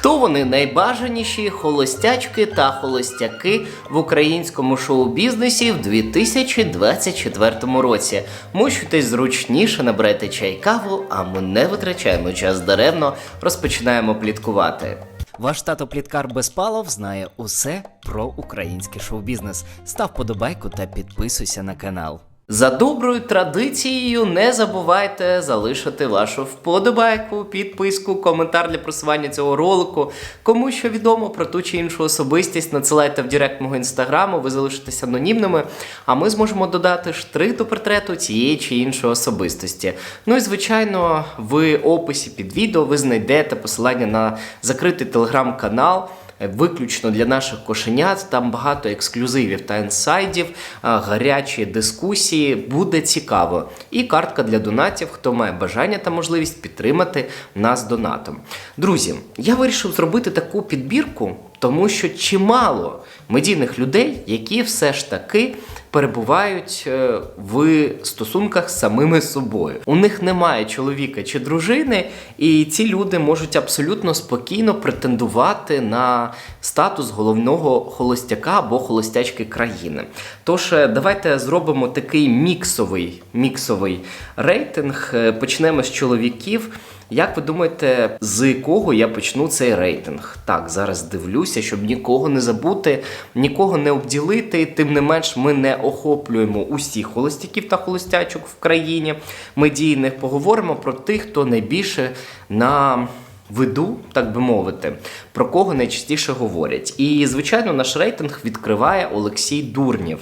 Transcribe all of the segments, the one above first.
Хто вони найбажаніші холостячки та холостяки в українському шоу-бізнесі в 2024 році? Мучуйтесь зручніше, наберете чай каву, а ми не витрачаємо час даремно, розпочинаємо пліткувати. Ваш тато Пліткар Безпалов знає усе про український шоу-бізнес. Став подобайку та підписуйся на канал. За доброю традицією не забувайте залишити вашу вподобайку, підписку, коментар для просування цього ролику. Кому що відомо про ту чи іншу особистість, надсилайте в директ мого інстаграму, ви залишитесь анонімними, а ми зможемо додати штрих до портрету цієї чи іншої особистості. Ну і звичайно, в описі під відео ви знайдете посилання на закритий телеграм-канал. Виключно для наших кошенят там багато ексклюзивів та інсайдів, гарячі дискусії. Буде цікаво. І картка для донатів, хто має бажання та можливість підтримати нас донатом. Друзі, я вирішив зробити таку підбірку, тому що чимало медійних людей, які все ж таки перебувають е, в стосунках з самими собою. У них немає чоловіка чи дружини, і ці люди можуть абсолютно спокійно претендувати на статус головного холостяка або холостячки країни. Тож е, давайте зробимо такий міксовий, міксовий рейтинг. Е, Почнемо з чоловіків. Як ви думаєте, з кого я почну цей рейтинг? Так, зараз дивлюся, щоб нікого не забути, нікого не обділити. Тим не менш, ми не охоплюємо усіх холостяків та холостячок в країні медійних. Поговоримо про тих, хто найбільше на виду, так би мовити, про кого найчастіше говорять. І, звичайно, наш рейтинг відкриває Олексій Дурнів.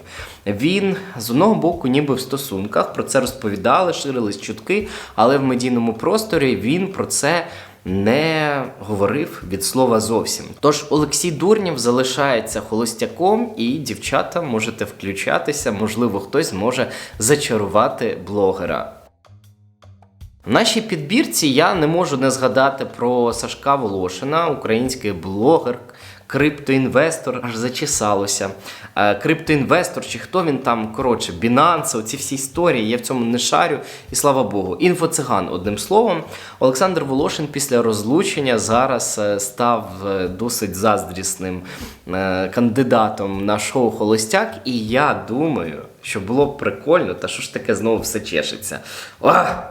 Він з одного боку, ніби в стосунках, про це розповідали, ширились чутки, але в медійному просторі він про це. Не говорив від слова зовсім. Тож Олексій Дурнів залишається холостяком, і дівчата можете включатися. Можливо, хтось зможе зачарувати блогера. В нашій підбірці я не можу не згадати про Сашка Волошина, український блогер, криптоінвестор, аж зачесалося. Е, Криптоінвестор, чи хто він там, коротше, Binance, оці всі історії, я в цьому не шарю, і слава Богу. Інфоциган, одним словом. Олександр Волошин після розлучення зараз е, став е, досить заздрісним кандидатом на шоу Холостяк, і я думаю, що було б прикольно, та що ж таке знову все чешеться. Ах!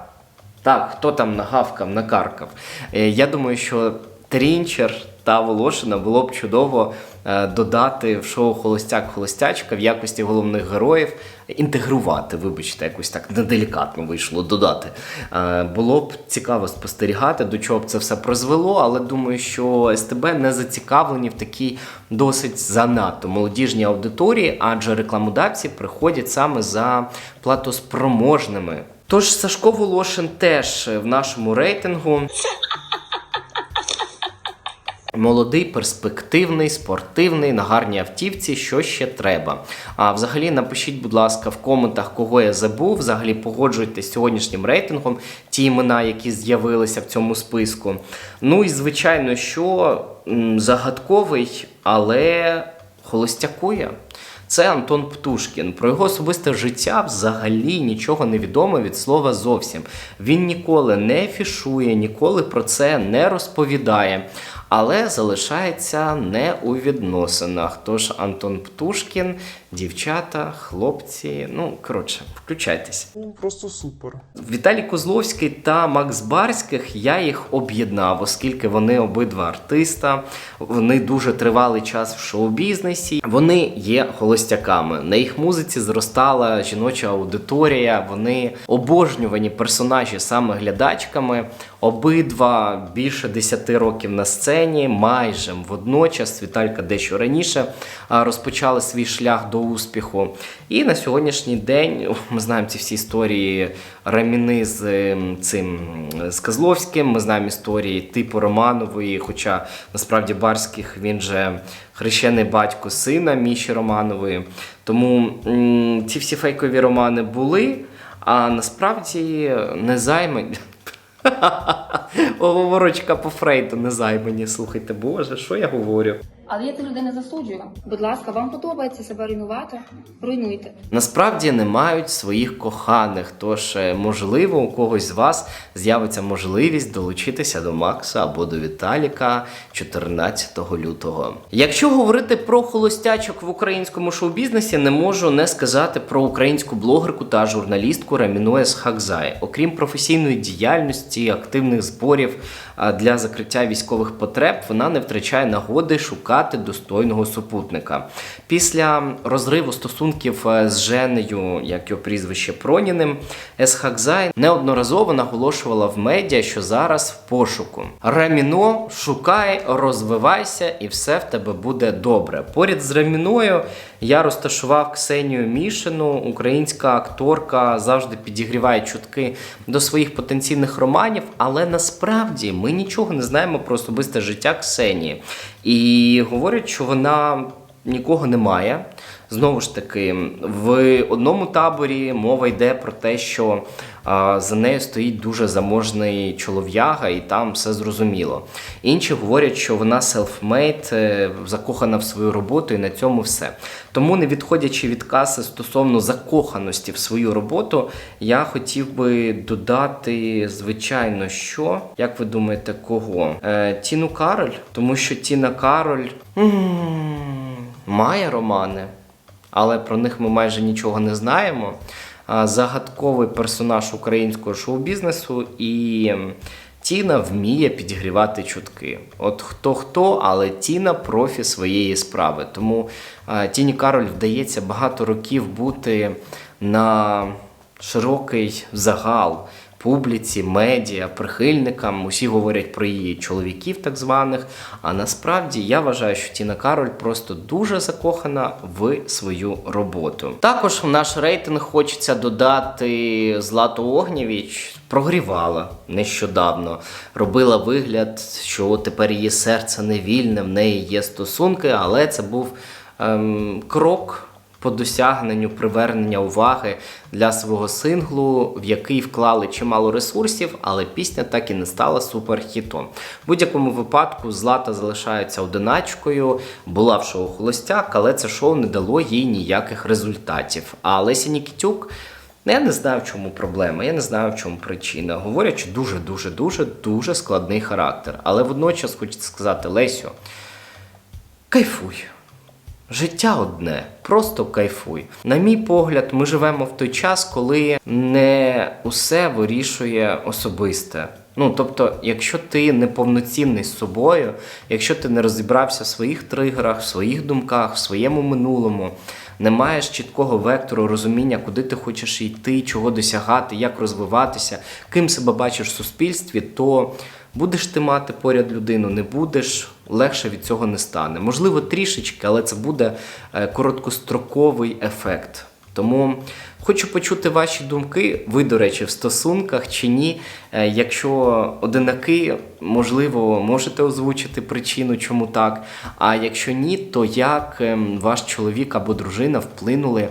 Так, хто там нагавкав, накаркав. Я думаю, що Трінчер та Волошина було б чудово е, додати в шоу Холостяк-Холостячка в якості головних героїв, інтегрувати, вибачте, якось так неделікатно вийшло додати. Е, Було б цікаво спостерігати, до чого б це все призвело, але думаю, що СТБ не зацікавлені в такій досить занадто молодіжній аудиторії, адже рекламодавці приходять саме за платоспроможними. Тож Сашко Волошин теж в нашому рейтингу. Молодий, перспективний, спортивний, на гарній автівці, що ще треба. А взагалі напишіть, будь ласка, в коментах, кого я забув. Взагалі погоджуйтесь з сьогоднішнім рейтингом, ті імена, які з'явилися в цьому списку. Ну і звичайно, що загадковий, але холостякує. Це Антон Птушкін. Про його особисте життя взагалі нічого не відомо від слова зовсім. Він ніколи не афішує, ніколи про це не розповідає, але залишається не у відносинах. Тож Антон Птушкін, дівчата, хлопці, ну коротше, включайтесь. Ну, просто супер. Віталій Козловський та Макс Барських я їх об'єднав, оскільки вони обидва артиста, вони дуже тривалий час в шоу-бізнесі. Вони є холостяками. На їх музиці зростала жіноча аудиторія. Вони обожнювані персонажі саме глядачками. Обидва більше 10 років на сцені, майже водночас. Віталька дещо раніше а, розпочали свій шлях до успіху. І на сьогоднішній день ми знаємо ці всі історії Раміни з цим з Козловським. Ми знаємо історії типу Романової, хоча насправді Барських він же хрещений батько сина Міші Романової. Тому ці всі фейкові романи були, а насправді не займані. Оговорочка по Фрейду не займані. Слухайте, боже, що я говорю? Але я цих людей не засуджую. Будь ласка, вам подобається себе руйнувати? Руйнуйте. Насправді не мають своїх коханих, тож е, можливо у когось з вас з'явиться можливість долучитися до Макса або до Віталіка 14 лютого. Якщо говорити про холостячок в українському шоу-бізнесі, не можу не сказати про українську блогерку та журналістку Рамінуес Хакзай. Окрім професійної діяльності, активних зборів для закриття військових потреб, вона не втрачає нагоди шукати достойного супутника. Після розриву стосунків е, з Женею, як його прізвище Проніним, Есхакзай неодноразово наголошувала в медіа, що зараз в пошуку. Раміно, шукай, розвивайся, і все в тебе буде добре. Поряд з Раміною я розташував Ксенію Мішину, українська акторка завжди підігріває чутки до своїх потенційних романів, але насправді ми нічого не знаємо про особисте життя Ксенії. І говорять, що вона нікого не має. Знову ж таки, в одному таборі мова йде про те, що за нею стоїть дуже заможний чолов'яга, і там все зрозуміло. Інші говорять, що вона селфмейд, е, закохана в свою роботу, і на цьому все. Тому, не відходячи від каси стосовно закоханості в свою роботу, я хотів би додати, звичайно, що як ви думаєте, кого? Е, Тіну Кароль, тому що Тіна Кароль має романи але про них ми майже нічого не знаємо. Загадковий персонаж українського шоу-бізнесу і Тіна вміє підігрівати чутки. От хто хто, але Тіна профі своєї справи. Тому Тіні Кароль вдається багато років бути на широкий загал публіці, медіа, прихильникам. Усі говорять про її чоловіків, так званих. А насправді я вважаю, що Тіна Кароль просто дуже закохана в свою роботу. Також в наш рейтинг хочеться додати Злату Огнєвіч. Прогрівала нещодавно, робила вигляд, що тепер її серце не вільне, в неї є стосунки, але це був ем, крок по досягненню привернення уваги для свого синглу, в який вклали чимало ресурсів, але пісня так і не стала суперхітом. В будь-якому випадку Злата залишається одиначкою, була в шоу Холостяк, але це шоу не дало їй ніяких результатів. А Леся Нікітюк. Ну, Я не знаю, в чому проблема, я не знаю, в чому причина. Говорять, що дуже, дуже, дуже, дуже складний характер. Але водночас хочеться сказати, Лесю, кайфуй. Життя одне, просто кайфуй. На мій погляд, ми живемо в той час, коли не усе вирішує особисте. Ну, тобто, якщо ти не повноцінний з собою, якщо ти не розібрався в своїх тригерах, в своїх думках, в своєму минулому, не маєш чіткого вектору розуміння, куди ти хочеш йти, чого досягати, як розвиватися, ким себе бачиш в суспільстві, то будеш ти мати поряд людину, не будеш, легше від цього не стане. Можливо, трішечки, але це буде е, короткостроковий ефект. Тому хочу почути ваші думки. Ви, до речі, в стосунках чи ні. Е, Якщо одинаки, можливо, можете озвучити причину, чому так. А якщо ні, то як ем, ваш чоловік або дружина вплинули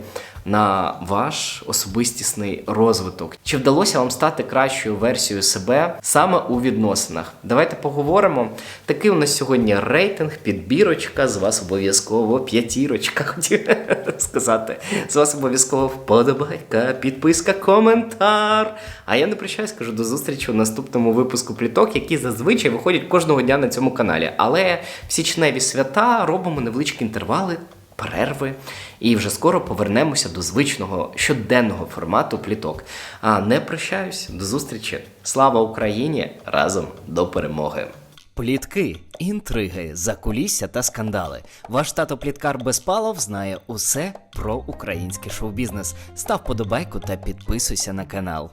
на ваш особистісний розвиток? Чи вдалося вам стати кращою версією себе саме у відносинах? Давайте поговоримо. Такий у нас сьогодні рейтинг, підбірочка. З вас обов'язково п'ятірочка, хотів сказати. З вас обов'язково вподобайка, підписка, коментар. А я не прощаюсь, кажу до зустрічі у наступному випуску пліток, які зазвичай виходять кожного дня на цьому каналі. Але в січневі свята робимо невеличкі інтервали перерви, і вже скоро повернемося до звичного щоденного формату пліток. А не прощаюсь, до зустрічі. Слава Україні! Разом до перемоги! Плітки, інтриги, закулісся та скандали. Ваш тато Пліткар Безпалов знає усе про український шоу-бізнес. Став подобайку та підписуйся на канал.